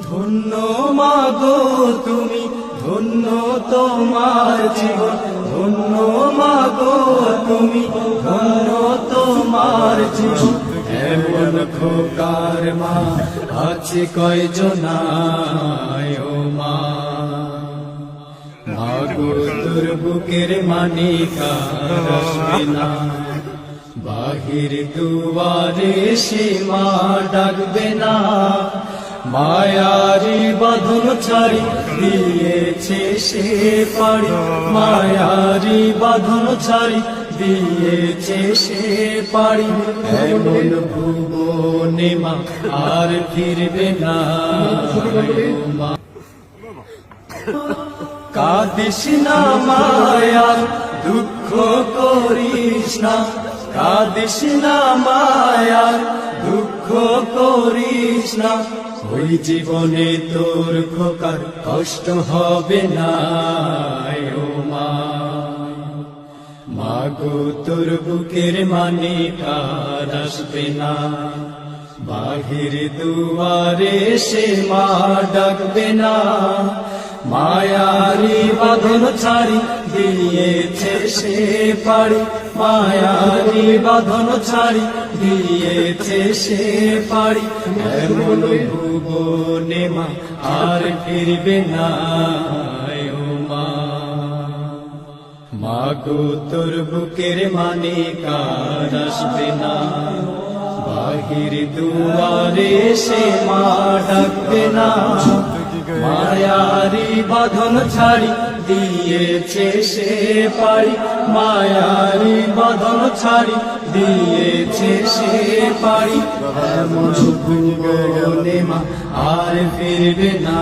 ধন্য মাগো তুমি, ধন্য তোমার জীবন, ধন্য মাগো তুমি, ধন্য তোমার জীবন। এমন খোকার মা আছে কয়জনায় ও মা? মাগো বুকের মানিকা না। বাহির দুয়ারে সে মা ডাকবে না। মায়ারি বাঁধন ছাড়ি দিয়েছে সে পাড়ি। মায়ারি বাঁধন ছাড়ি দিয়েছে সে পাড়ি। এমন ভুবনে মা আর ফিরবে না। কাদিস না মায়ার দুঃখ করিস না, কাদিস না মায়ার দুঃখ করিস না। ওই জীবনে তোর খোকার কষ্ট হবে না মাগো তোর বুকের মানে কার আসবে না? বাহির দুয়ারে সে মা ডাকবে না। মায়ারি বাঁধন ছাড়ি দিয়েছে সে পাড়ি মায়ারি বাঁধন ছাড়ি। দিয়েছে সে পাড়ি, এমন ভুবনে মা আর ফিরবে না। মাগো তোর বুকের মানে কার আসবে না? বাহির দুয়ারে সে মা ডাকবে না। মায়ারি বাঁধন ছাড়ি, দিয়েছে সে পারি মায়ারি বাঁধন ছাড়ি, দিয়েছে সে পারি এমন মা আর ফিরবে না।